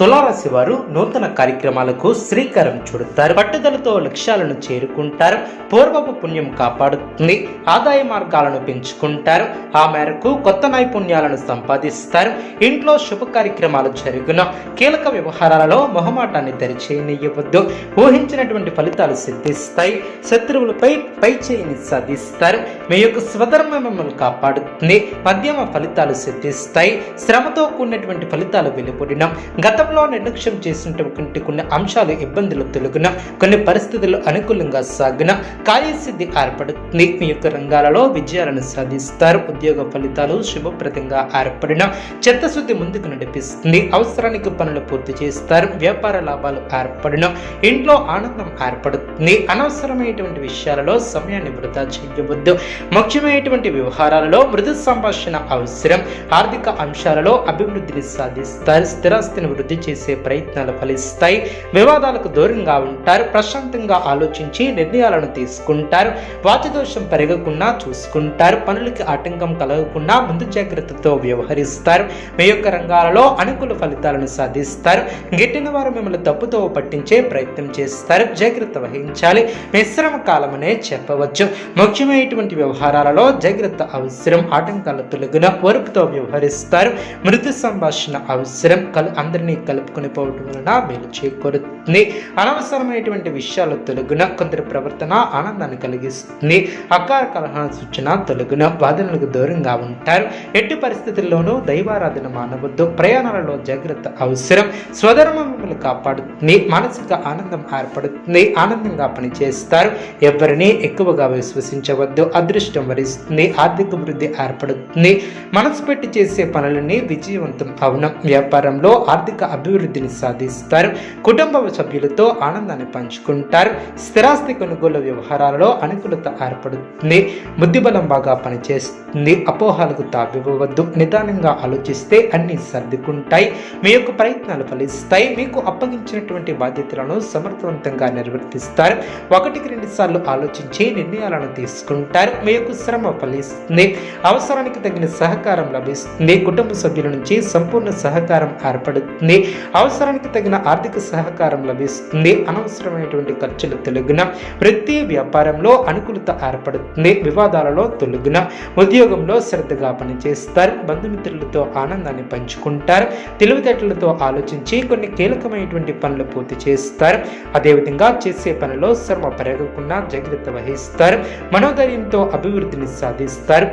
తులారాశి వారు నూతన కార్యక్రమాలకు శ్రీకారం చుడతారు. పట్టుదలతో లక్ష్యాలను చేరుకుంటారు. పూర్వపు పుణ్యం కాపాడుతుంది. ఆదాయ మార్గాలను పెంచుకుంటారు. ఆ మేరకు కొత్త నైపుణ్యాలను సంపాదిస్తారు. ఇంట్లో శుభ కార్యక్రమాలు జరిగిన. కీలక వ్యవహారాలలో మొహమాటాన్ని తెరిచేయనివ్వద్దు ఊహించినటువంటి ఫలితాలు సిద్ధిస్తాయి. శత్రువులపై పై చేయిని సాధిస్తారు. మీ యొక్క స్వధర్మ మిమ్మల్ని కాపాడుతుంది. మధ్యమ ఫలితాలు సిద్ధిస్తాయి. శ్రమతో కూడినటువంటి ఫలితాలు వెలువడిన గతంలో నిర్లక్ష్యం చేసినటువంటి కొన్ని అంశాలు ఇబ్బందులు తొలగిన కొన్ని పరిస్థితులు అనుకూలంగా సాగిన కార్యసిద్ధి ఏర్పడుతుంది. మీ యొక్క రంగాలలో విజయాలను సాధిస్తారు. ఉద్యోగ ఫలితాలు శుభప్రదంగా ఏర్పడిన చిత్తశుద్ధి ముందుకు నడిపిస్తుంది. అవసరానికి పనులు పూర్తి చేస్తారు. వ్యాపార లాభాలు ఏర్పడిన ఇంట్లో ఆనందం ఏర్పడుతుంది. అనవసరమైనటువంటి విషయాలలో సమయాన్ని వృధా చేయవద్దు. ముఖ్యమైనటువంటి వ్యవహారాలలో మృదు సంభాషణ అవసరం. ఆర్థిక అంశాలలో అభివృద్ధిని సాధిస్తారు స్థిరాస్తిని వృద్ధి చేసే ప్రయత్నాలు ఫలిస్తాయి. వివాదాలకు దూరంగా ఉంటారు ప్రశాంతంగా ఆలోచించి నిర్ణయాలను తీసుకుంటారు. వాచదోషం పెరగకుండా చూసుకుంటారు పనులకి ఆటంకం కలగకుండా ముందు జాగ్రత్తతో వ్యవహరిస్తారు. మీ యొక్క రంగాలలో అనుకూల ఫలితాలను సాధిస్తారు. గిట్టిన వారు మిమ్మల్ని తప్పుతో పట్టించే ప్రయత్నం చేస్తారు. జాగ్రత్త వహించాలి. మిశ్రమ కాలమనే చెప్పవచ్చు. ముఖ్యమైనటువంటి వ్యవహారాలలో జాగ్రత్త అవసరం ఆటంకాల తొలగిన ఓర్పుతో వ్యవహరిస్తారు. మృదు సంభాషణ అవసరం కలు అందరినీ కలుపుకొని పోవటం వలన మేలు చేకూరుతుంది. అనవసరమైనటువంటి విషయాలు తొలగిన కొందరి ప్రవర్తన ఆనందాన్ని కలిగిస్తుంది. అకార కలహ సూచన తొలగిన వాదనలకు దూరంగా ఉంటారు. ఎట్టి పరిస్థితుల్లోనూ దైవారాధన మానవద్దు. ప్రయాణాలలో జాగ్రత్త అవసరం. స్వధర్మం మిమ్మల్ని కాపాడుతుంది. మానసిక ఆనందం ఏర్పడుతుంది. ఆనందంగా పనిచేస్తారు. ఎవరిని ఎక్కువగా విశ్వసించవద్దు. అదృష్టం వరిస్తుంది ఆర్థిక వృద్ధి ఏర్పడుతుంది. మనసు పెట్టి చేసే పనులన్నీ విజయవంతం అవును. వ్యాపారంలో ఆర్థిక అభివృద్ధిని సాధిస్తారు. కుటుంబ సభ్యులతో ఆనందాన్ని పంచుకుంటారు. స్థిరాస్తి కొనుగోలు వ్యవహారాలలో అనుకూలత ఏర్పడుతుంది. బుద్ధిబలం బాగా పనిచేస్తుంది. అపోహాలకు తావివ్వవద్దు నిదానంగా ఆలోచిస్తే అన్ని సర్దుకుంటాయి. మీ యొక్క ప్రయత్నాలు ఫలిస్తాయి. మీకు అప్పగించినటువంటి బాధ్యతలను సమర్థవంతంగా నిర్వర్తిస్తారు. ఒకటికి రెండు సార్లు ఆలోచించి నిర్ణయాలను తీసుకుంటారు. మీ యొక్క శ్రమ ఫలిస్తుంది. అవసరానికి తగిన సహకారం లభిస్తుంది. కుటుంబ సభ్యుల నుంచి సంపూర్ణ సహకారం ఏర్పడుతుంది. అవసరానికి తగిన ఆర్థిక సహకారం లభిస్తుంది. అనవసరమైనటువంటి ఖర్చులు తొలగిన వృత్తి వ్యాపారంలో అనుకూలత ఏర్పడుతుంది. వివాదాలలో తొలగిన ఉద్యోగంలో శ్రద్ధగా పనిచేస్తారు. బంధుమిత్రులతో ఆనందాన్ని పంచుకుంటారు. తెలివితేటలతో ఆలోచించి కొన్ని కీలకమైనటువంటి పనులు పూర్తి చేస్తారు. అదేవిధంగా చేసే పనిలో శ్రమ పెరగకుండా జాగ్రత్త వహిస్తారు. మనోధైర్యంతో అభివృద్ధిని సాధిస్తారు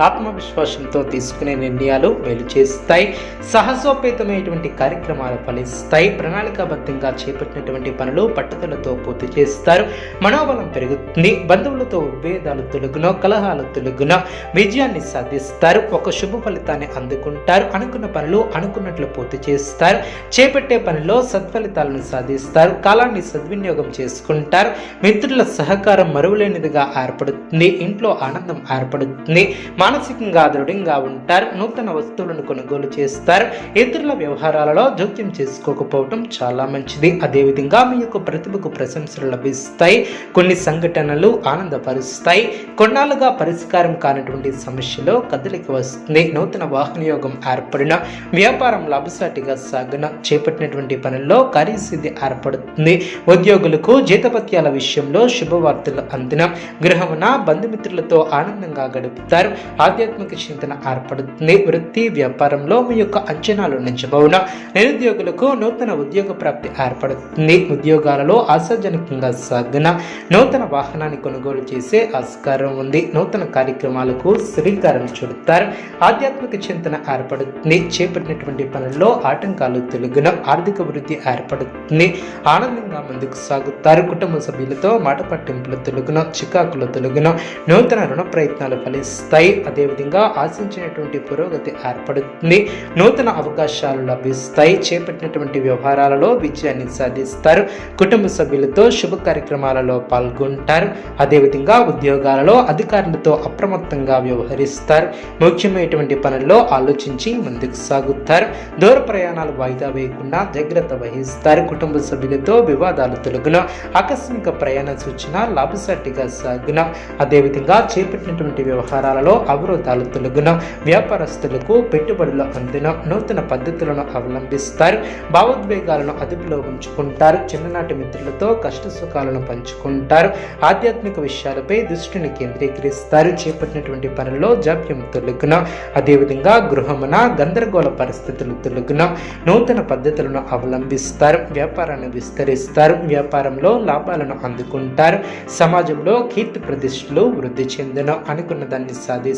ఆత్మవిశ్వాసంతో తీసుకునే నిర్ణయాలు మేలు చేస్తాయి. సాహసోపేతమైనటువంటి కార్యక్రమాలు ఫలిస్తాయి. ప్రణాళికాబద్ధంగా చేపట్టినటువంటి పనులు పట్టుదలతో పూర్తి చేస్తారు. మనోబలం పెరుగుతుంది. బంధువులతో విభేదాలు తొలగునో కలహాలు తొలగునో. విజయాన్ని సాధిస్తారు. ఒక శుభ ఫలితాన్ని అందుకుంటారు. అనుకున్న పనులు అనుకున్నట్లు పూర్తి చేస్తారు. చేపట్టే పనిలో సత్ఫలితాలను సాధిస్తారు. కాలాన్ని సద్వినియోగం చేసుకుంటారు. మిత్రుల సహకారం మరువలేనిదిగా ఏర్పడుతుంది. ఇంట్లో ఆనందం ఏర్పడుతుంది. మానసికంగా దృఢంగా ఉంటారు నూతన వస్తువులను కొనుగోలు చేస్తారు ఇతరుల వ్యవహారాలలో జోక్యం చేసుకోకపోవటం చాలా మంచిది. అదేవిధంగా మీ యొక్క ప్రతిభకు ప్రశంసలు లభిస్తాయి కొన్ని సంఘటనలు ఆనందపరుస్తాయి. కొన్నాళ్ళుగా పరిష్కారం కానటువంటి సమస్యలో కదలిక వస్తుంది. నూతన వాహన యోగం ఏర్పడిన వ్యాపారం లాభసాటిగా సాగిన చేపట్టినటువంటి పనుల్లో కార్యసిద్ధి ఏర్పడుతుంది. ఉద్యోగులకు జీతపత్యాల విషయంలో శుభవార్తలు అందిన గృహమున బంధుమిత్రులతో ఆనందంగా గడుపుతారు. ఆధ్యాత్మిక చింతన ఏర్పడుతుంది. వృత్తి వ్యాపారంలో మీ యొక్క అంచనాలు నిజమవున? నిరుద్యోగులకు నూతన ఉద్యోగ ప్రాప్తి ఏర్పడుతుంది. ఉద్యోగాలలో ఆశాజనకంగా సాగున నూతన వాహనాన్ని కొనుగోలు చేసే ఆస్కారం ఉంది. నూతన కార్యక్రమాలకు శ్రీకారం చుడతారు. ఆధ్యాత్మిక చింతన ఏర్పడుతుంది. చేపట్టినటువంటి పనుల్లో ఆటంకాలు తొలగిన ఆర్థిక వృద్ధి ఏర్పడుతుంది. ఆనందంగా ముందుకు సాగుతారు. కుటుంబ సభ్యులతో మాట పట్టింపులు తొలగిన చికాకులు తొలగిన నూతన రుణ ప్రయత్నాలు ఫలిస్తాయి. అదేవిధంగా ఆశించినటువంటి పురోగతి ఏర్పడుతుంది. నూతన అవకాశాలు లభిస్తాయి. చేపట్టినటువంటి వ్యవహారాలలో విజయాన్ని సాధిస్తారు. కుటుంబ సభ్యులతో శుభ కార్యక్రమాలలో పాల్గొంటారు. అదేవిధంగా ఉద్యోగాలలో అధికారులతో అప్రమత్తంగా వ్యవహరిస్తారు. ముఖ్యమైనటువంటి పనుల్లో ఆలోచించి ముందుకు సాగుతారు. దూర ప్రయాణాలు వాయిదా వేయకుండా జాగ్రత్త వహిస్తారు. కుటుంబ సభ్యులతో వివాదాలు తొలగున. ఆకస్మిక ప్రయాణ సూచన లాభసాటిగా సాగున. అదేవిధంగా చేపట్టినటువంటి వ్యవహారాలలో అవరోధాలు తొలగున వ్యాపారస్తులకు పెట్టుబడులు అందిన. నూతన పద్ధతులను అవలంబిస్తారు. భావోద్వేగాలను అదుపులో ఉంచుకుంటారు. చిన్ననాటి మిత్రులతో కష్ట సుఖాలను పంచుకుంటారు. ఆధ్యాత్మిక విషయాలపై దృష్టిని కేంద్రీకరిస్తారు. చేపట్టినటువంటి పనుల్లో జాప్యం తొలగున. అదేవిధంగా గృహమున గందరగోళ పరిస్థితులు తొలగున. నూతన పద్ధతులను అవలంబిస్తారు. వ్యాపారాన్ని విస్తరిస్తారు. వ్యాపారంలో లాభాలను అందుకుంటారు. సమాజంలో కీర్తి ప్రతిష్టలు వృద్ధి చెందిన. అనుకున్న దాన్ని సాధిస్తారు.